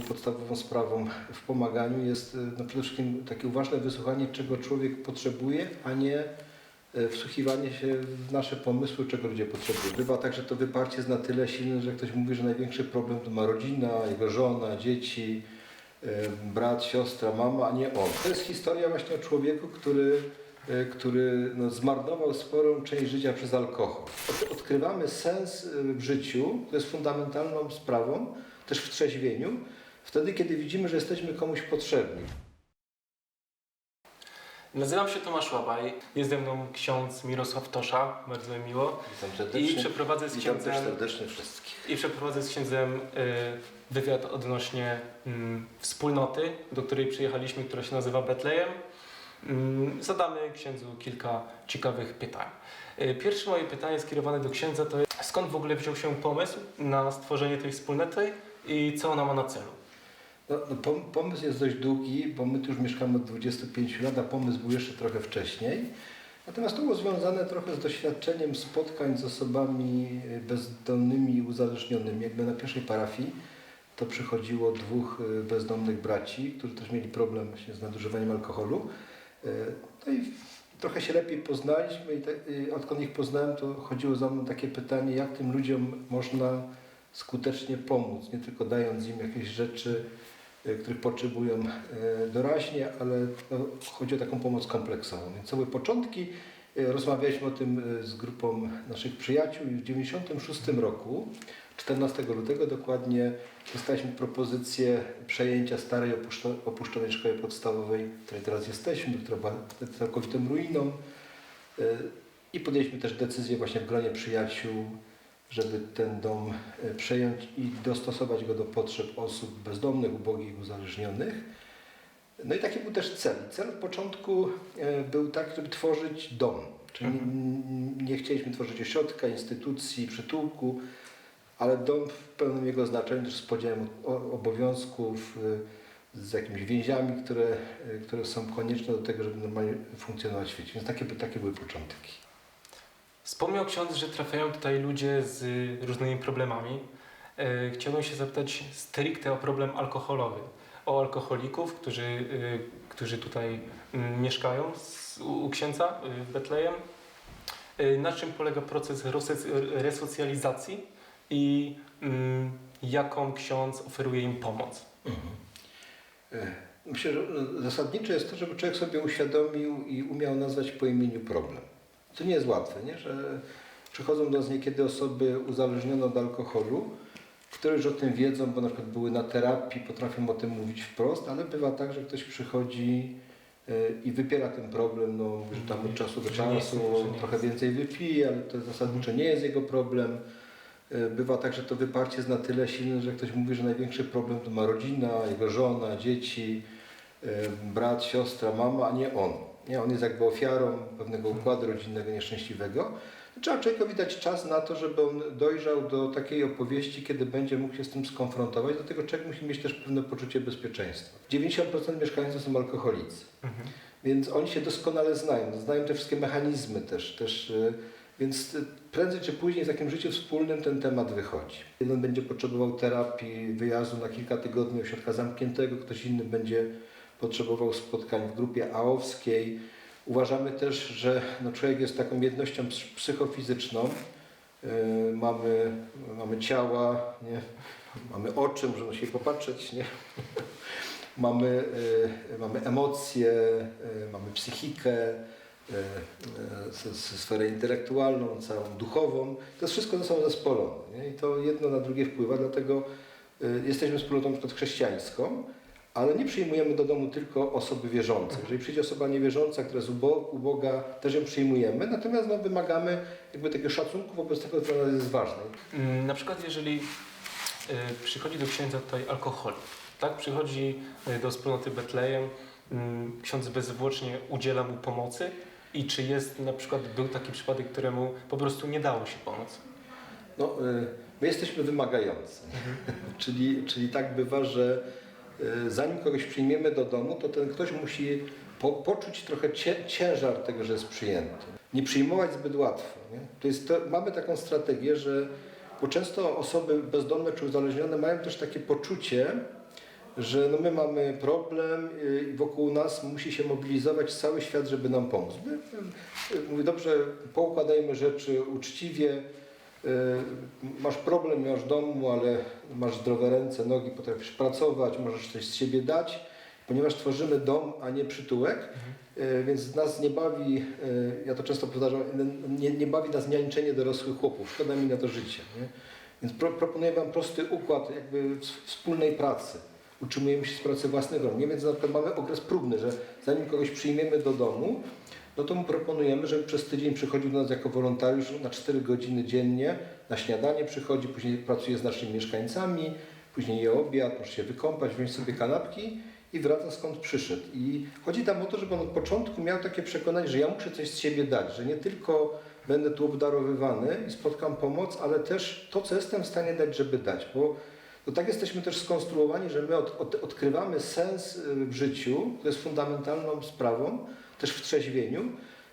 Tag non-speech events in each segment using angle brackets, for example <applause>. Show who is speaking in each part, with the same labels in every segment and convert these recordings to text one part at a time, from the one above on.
Speaker 1: podstawową sprawą w pomaganiu jest e, no przede wszystkim takie uważne wysłuchanie, czego człowiek potrzebuje, a nie e, wsłuchiwanie się w nasze pomysły, czego ludzie potrzebują. Bywa tak, że to wyparcie jest na tyle silne, że ktoś mówi, że największy problem to ma rodzina, jego żona, dzieci, e, brat, siostra, mama, a nie on. To jest historia właśnie o człowieku, który, który no, zmarnował sporą część życia przez alkohol. Od- Odkrywamy sens w życiu, to jest fundamentalną sprawą, też w trzeźwieniu, wtedy, kiedy widzimy, że jesteśmy komuś potrzebni.
Speaker 2: Nazywam się Tomasz Łabaj, jest ze mną ksiądz Mirosław Tosza, bardzo mi miło.
Speaker 1: Witam
Speaker 2: I przeprowadzę z
Speaker 1: Witam
Speaker 2: księdzem,
Speaker 1: serdecznie wszystkich.
Speaker 2: i przeprowadzę z księdzem y, wywiad odnośnie mm, wspólnoty, do której przyjechaliśmy, która się nazywa Betlejem. Mm, Zadamy księdzu kilka ciekawych pytań. Y, Pierwsze moje pytanie skierowane do księdza to jest, skąd w ogóle wziął się pomysł na stworzenie tej wspólnoty i co ona ma na celu?
Speaker 1: No, no, pom- pomysł jest dość długi, bo my tu już mieszkamy od 25 lat, a pomysł był jeszcze trochę wcześniej. Natomiast to było związane trochę z doświadczeniem spotkań z osobami y, bezdomnymi i uzależnionymi. Jakby na pierwszej parafii to przychodziło dwóch y, bezdomnych braci, którzy też mieli problem właśnie z nadużywaniem alkoholu. Y, No i trochę się lepiej poznaliśmy i te, y, odkąd ich poznałem, to chodziło za mną takie pytanie, jak tym ludziom można skutecznie pomóc, nie tylko dając im jakieś rzeczy, y, których potrzebują y, doraźnie, ale no, chodzi o taką pomoc kompleksową. Więc to były początki. Y, Rozmawialiśmy o tym z grupą naszych przyjaciół i w 1996 roku, 14 lutego dokładnie, dostaliśmy propozycję przejęcia starej opuszczo- opuszczonej szkoły podstawowej, w której teraz jesteśmy, która była całkowitą ruiną. I podjęliśmy też decyzję właśnie w gronie przyjaciół, żeby ten dom e, przejąć i dostosować go do potrzeb osób bezdomnych, ubogich, uzależnionych. No i taki był też cel. Cel w początku e, był tak, żeby tworzyć dom. Czyli n- nie chcieliśmy tworzyć ośrodka, instytucji, przytułku, ale dom w pełnym jego znaczeniu, też z podziałem obowiązków, e, z jakimiś więziami, które, które są konieczne do tego, żeby normalnie funkcjonować w świecie. Więc takie, takie były początki.
Speaker 2: Wspomniał ksiądz, że trafiają tutaj ludzie z różnymi problemami. E, Chciałbym się zapytać stricte o problem alkoholowy. O alkoholików, którzy, e, którzy tutaj mm, mieszkają u, księdza e, w Betlejem. E, Na czym polega proces resocjalizacji i mm, jaką ksiądz oferuje im pomoc?
Speaker 1: E, Myślę, że no, zasadnicze jest to, żeby człowiek sobie uświadomił i umiał nazwać po imieniu problem. To nie jest łatwe, nie? że przychodzą do nas niekiedy osoby uzależnione od alkoholu, które już o tym wiedzą, bo na przykład były na terapii, potrafią o tym mówić wprost, ale bywa tak, że ktoś przychodzi e, i wypiera ten problem, no, że tam od czasu do czasu trochę więcej wypije, ale to zasadniczo nie jest jego problem. E, Bywa tak, że to wyparcie jest na tyle silne, że ktoś mówi, że największy problem to ma rodzina, jego żona, dzieci, brat, siostra, mama, a nie on. Nie, on jest jakby ofiarą pewnego układu rodzinnego nieszczęśliwego. Trzeba człowiekowi dać czas na to, żeby on dojrzał do takiej opowieści, kiedy będzie mógł się z tym skonfrontować. Dlatego człowiek musi mieć też pewne poczucie bezpieczeństwa. 90% mieszkańców są alkoholicy.
Speaker 2: Mhm.
Speaker 1: Więc oni się doskonale znają, znają te wszystkie mechanizmy też, też y, więc y, prędzej czy później w takim życiu wspólnym ten temat wychodzi. Jeden będzie potrzebował terapii, wyjazdu na kilka tygodni ośrodka zamkniętego, ktoś inny będzie potrzebował spotkań w grupie aowskiej. Uważamy też, że no, człowiek jest taką jednością ps- psychofizyczną. Y, mamy, mamy ciała, nie? mamy oczy, możemy się popatrzeć, nie? <laughs> mamy, y, mamy emocje, y, mamy psychikę, y, y, sferę intelektualną, całą duchową. To jest wszystko ze sobą zespolone nie? i to jedno na drugie wpływa, dlatego y, jesteśmy wspólnotą na przykład chrześcijańską, ale nie przyjmujemy do domu tylko osoby wierzące. Jeżeli przyjdzie osoba niewierząca, która jest ubo- uboga, też ją przyjmujemy, natomiast no, wymagamy jakby takiego szacunku wobec tego, co dla nas jest ważne.
Speaker 2: Mm, Na przykład, jeżeli y, przychodzi do księdza tutaj alkoholik, tak? Przychodzi y, do wspólnoty Betlejem, mm, ksiądz bezzwłocznie udziela mu pomocy i czy jest na przykład, był taki przypadek, któremu po prostu nie dało się pomóc?
Speaker 1: No, y, my jesteśmy wymagający, <laughs> czyli, czyli tak bywa, że zanim kogoś przyjmiemy do domu, to ten ktoś musi po, poczuć trochę ciężar tego, że jest przyjęty. Nie przyjmować zbyt łatwo. Nie? To jest to, mamy taką strategię, że bo często osoby bezdomne czy uzależnione mają też takie poczucie, że no my mamy problem y, i wokół nas musi się mobilizować cały świat, żeby nam pomóc. My, y, y, Mówię, dobrze, poukładajmy rzeczy uczciwie, y, masz problem, nie masz domu, ale masz zdrowe ręce, nogi, potrafisz pracować, możesz coś z siebie dać, ponieważ tworzymy dom, a nie przytułek, y, więc nas nie bawi, y, ja to często powtarzam, nie, nie bawi nas niańczenie dorosłych chłopów, szkoda mi na to życie. Nie? Więc pro, proponuję Wam prosty układ jakby wspólnej pracy. Utrzymujemy się z pracy własnych rąk. Nie? Więc na przykład mamy okres próbny, że zanim kogoś przyjmiemy do domu, no to mu proponujemy, żeby przez tydzień przychodził do nas jako wolontariusz na 4 godziny dziennie, na śniadanie przychodzi, później pracuje z naszymi mieszkańcami, później je obiad, może się wykąpać, wziąć sobie kanapki i wraca skąd przyszedł. I chodzi tam o to, żeby on od początku miał takie przekonanie, że ja muszę coś z siebie dać, że nie tylko będę tu obdarowywany i spotkam pomoc, ale też to, co jestem w stanie dać, żeby dać, bo to tak jesteśmy też skonstruowani, że my od, od, odkrywamy sens y, w życiu, to jest fundamentalną sprawą, też w trzeźwieniu,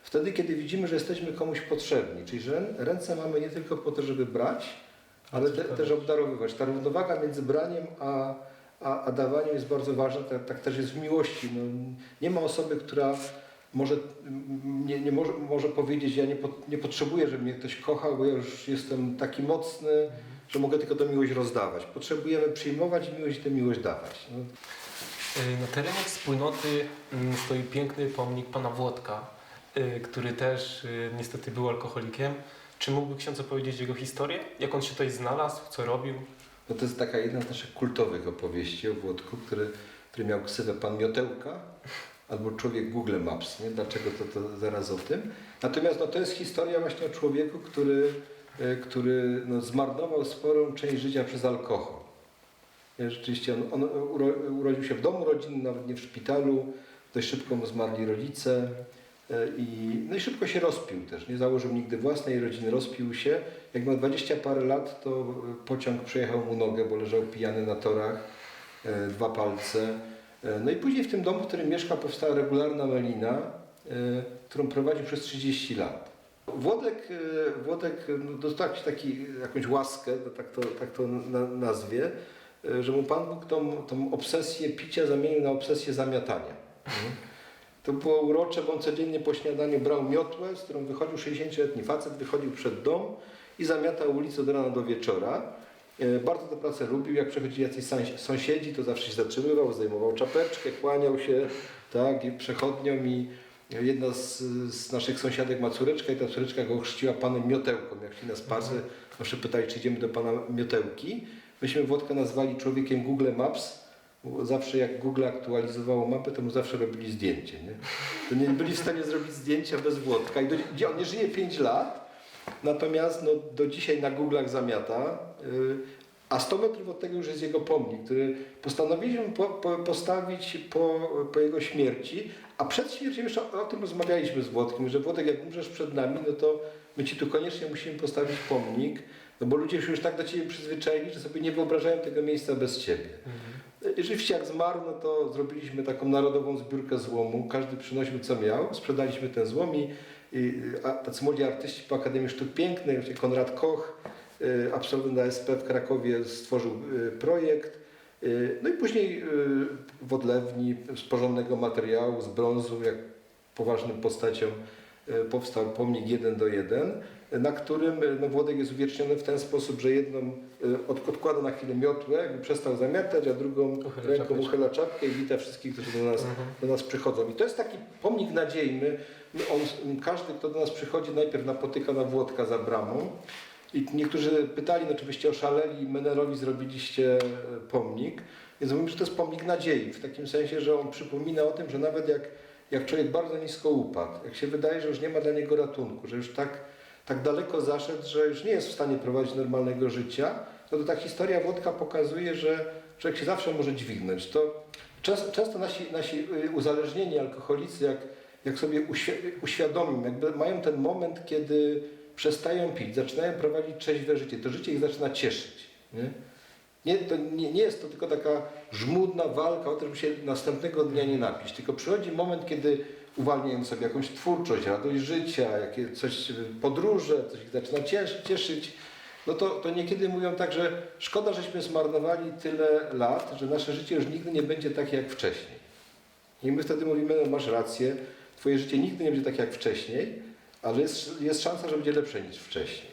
Speaker 1: wtedy, kiedy widzimy, że jesteśmy komuś potrzebni. Czyli, że ręce mamy nie tylko po to, żeby brać, ale te, też obdarowywać. Ta równowaga między braniem a, a, a dawaniem jest bardzo ważna, tak, tak też jest w miłości. No, nie ma osoby, która może, nie, nie może, może powiedzieć, ja nie, pot, nie potrzebuję, żeby mnie ktoś kochał, bo ja już jestem taki mocny, że mogę tylko tę miłość rozdawać. Potrzebujemy przyjmować miłość i tę miłość dawać. No.
Speaker 2: Y, Na terenie wspólnoty mm, stoi piękny pomnik pana Włodka, y, który też y, niestety był alkoholikiem. Czy mógłby ksiądz opowiedzieć jego historię? Jak on się tutaj znalazł, co robił?
Speaker 1: No to jest taka jedna z naszych kultowych opowieści o Włodku, który, który miał ksywę Pan Miotełka albo człowiek Google Maps. Nie? Dlaczego to, to zaraz o tym? Natomiast no, to jest historia właśnie o człowieku, który, który no, zmarnował sporą część życia przez alkohol. Nie, Rzeczywiście on, on uro, urodził się w domu rodzinnym, nawet nie w szpitalu. Dość szybko mu zmarli rodzice. e, I, no i szybko się rozpił też. Nie założył nigdy własnej rodziny, rozpił się. Jak miał 20 parę lat, to e, pociąg przejechał mu nogę, bo leżał pijany na torach, e, dwa palce. E, No i później w tym domu, w którym mieszka, powstała regularna melina, e, którą prowadził przez 30 lat. Włodek, e, Włodek no, dostał taki, jakąś łaskę, no, tak to, tak to na, nazwie, e, że mu Pan Bóg tą, tą obsesję picia zamienił na obsesję zamiatania. Mhm. To było urocze, bo on codziennie po śniadaniu brał miotłę, z którą wychodził 60-letni facet, wychodził przed dom i zamiatał ulicę od rana do wieczora. E, Bardzo tę pracę lubił, jak przechodzili jacyś sąs- sąsiedzi, to zawsze się zatrzymywał, zdejmował czapeczkę, kłaniał się tak, i przechodniom i jedna z, z naszych sąsiadek ma córeczkę i ta córeczka go chrzciła panem Miotełką. Jak szli na spacer, zawsze pytali, czy idziemy do pana Miotełki. Myśmy Włodka nazwali człowiekiem Google Maps, bo zawsze jak Google aktualizowało mapę, to mu zawsze robili zdjęcie. Nie? To nie byli w stanie zrobić zdjęcia bez Włodka. I do, on nie żyje 5 lat, natomiast no, do dzisiaj na Google'ach zamiata. y, A 100 metrów od tego już jest jego pomnik, który postanowiliśmy po, po, postawić po, po jego śmierci, a przed śmiercią jeszcze o, o tym rozmawialiśmy z Włodkiem, że Włodek jak umrzesz przed nami, no to my Ci tu koniecznie musimy postawić pomnik, no bo ludzie się już tak do Ciebie przyzwyczaili, że sobie nie wyobrażają tego miejsca bez Ciebie. Rzeczywiście jak zmarł, no to zrobiliśmy taką narodową zbiórkę złomu. Każdy przynosił co miał, sprzedaliśmy ten złom i, i a, tacy młodzi artyści po Akademii Sztuk Pięknych, Konrad Koch, y, absolwent ASP w Krakowie stworzył y, projekt. Y, No i później w Odlewni z porządnego materiału, z brązu, jak poważnym postaciom powstał pomnik 1 do 1, na którym y, no, Włodek jest uwieczniony w ten sposób, że jedną y, od, odkłada na chwilę miotłę, jakby przestał zamiatać, a drugą
Speaker 2: Uchyla
Speaker 1: ręką
Speaker 2: czapeczkę.
Speaker 1: uchyla czapkę i wita wszystkich, którzy do nas,
Speaker 2: Mhm.
Speaker 1: do nas przychodzą. I to jest taki pomnik nadziei. My, on, każdy, kto do nas przychodzi, najpierw napotyka na Włodka za bramą. I niektórzy pytali, no, oczywiście oszaleli, Menerowi zrobiliście e, pomnik. Więc mówimy, że to jest pomnik nadziei, w takim sensie, że on przypomina o tym, że nawet jak, jak człowiek bardzo nisko upadł, jak się wydaje, że już nie ma dla niego ratunku, że już tak, tak daleko zaszedł, że już nie jest w stanie prowadzić normalnego życia, no to ta historia Włodka pokazuje, że człowiek się zawsze może dźwignąć. To często, często nasi, nasi y, uzależnieni alkoholicy, jak, jak sobie uświ uświadomią, jakby mają ten moment, kiedy przestają pić, zaczynają prowadzić trzeźwe życie, to życie ich zaczyna cieszyć. Nie? Nie, to nie, nie jest to tylko taka żmudna walka o to, żeby się następnego dnia nie napić, tylko przychodzi moment, kiedy uwalniają sobie jakąś twórczość, radość życia, jakie coś, podróże, coś ich zaczyna cieszyć no to, to niekiedy mówią tak, że szkoda, żeśmy zmarnowali tyle lat, że nasze życie już nigdy nie będzie takie jak wcześniej. I my wtedy mówimy, no masz rację, twoje życie nigdy nie będzie takie jak wcześniej, ale jest, jest szansa, że będzie lepsze niż wcześniej.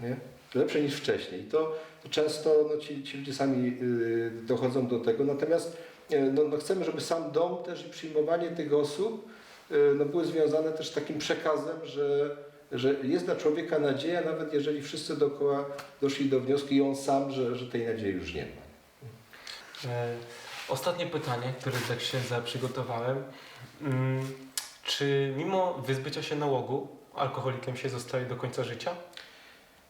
Speaker 1: Nie? Lepsze niż wcześniej. To, to często no, ci, ci ludzie sami y, dochodzą do tego. Natomiast y, no, no, chcemy, żeby sam dom też i przyjmowanie tych osób y, no, były związane też z takim przekazem, że, że jest dla człowieka nadzieja, nawet jeżeli wszyscy dookoła doszli do wniosku i on sam, że, że tej nadziei już nie ma.
Speaker 2: E, Ostatnie pytanie, które dla księdza przygotowałem. Mm, Czy mimo wyzbycia się nałogu alkoholikiem się zostaje do końca życia?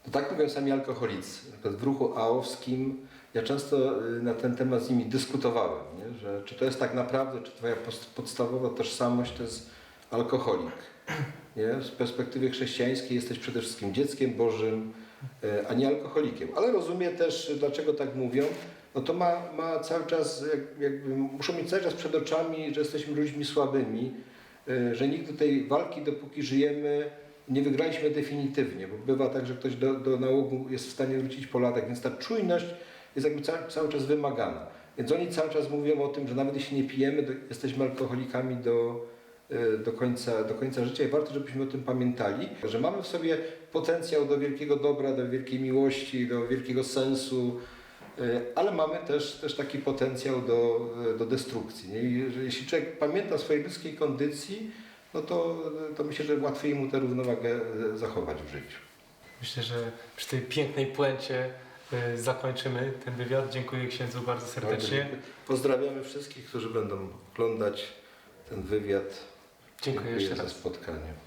Speaker 1: To tak mówią sami alkoholicy. W ruchu aowskim ja często y, na ten temat z nimi dyskutowałem, nie? że czy to jest tak naprawdę, czy twoja podstawowa tożsamość to jest alkoholik. Nie? Z perspektywy chrześcijańskiej jesteś przede wszystkim dzieckiem Bożym, y, a nie alkoholikiem. Ale rozumiem też, dlaczego tak mówią. No to ma, ma cały czas, jak- jakby, muszą mieć cały czas przed oczami, że jesteśmy ludźmi słabymi, y, że nigdy tej walki, dopóki żyjemy, nie wygraliśmy definitywnie, bo bywa tak, że ktoś do, do nałogu jest w stanie wrócić po latach, więc ta czujność jest jakby cały, cały czas wymagana. Więc oni cały czas mówią o tym, że nawet jeśli nie pijemy, to jesteśmy alkoholikami do, y, do, końca, do końca życia i warto, żebyśmy o tym pamiętali, że mamy w sobie potencjał do wielkiego dobra, do wielkiej miłości, do wielkiego sensu, y, ale mamy też, też taki potencjał do, do destrukcji. Jeśli człowiek pamięta o swojej ludzkiej kondycji, no to, to myślę, że łatwiej mu tę równowagę e, zachować w życiu.
Speaker 2: Myślę, że przy tej pięknej puencie y, zakończymy ten wywiad. Dziękuję księdzu bardzo serdecznie.
Speaker 1: Pozdrawiamy wszystkich, którzy będą oglądać ten wywiad.
Speaker 2: Dziękuję jeszcze
Speaker 1: za spotkanie.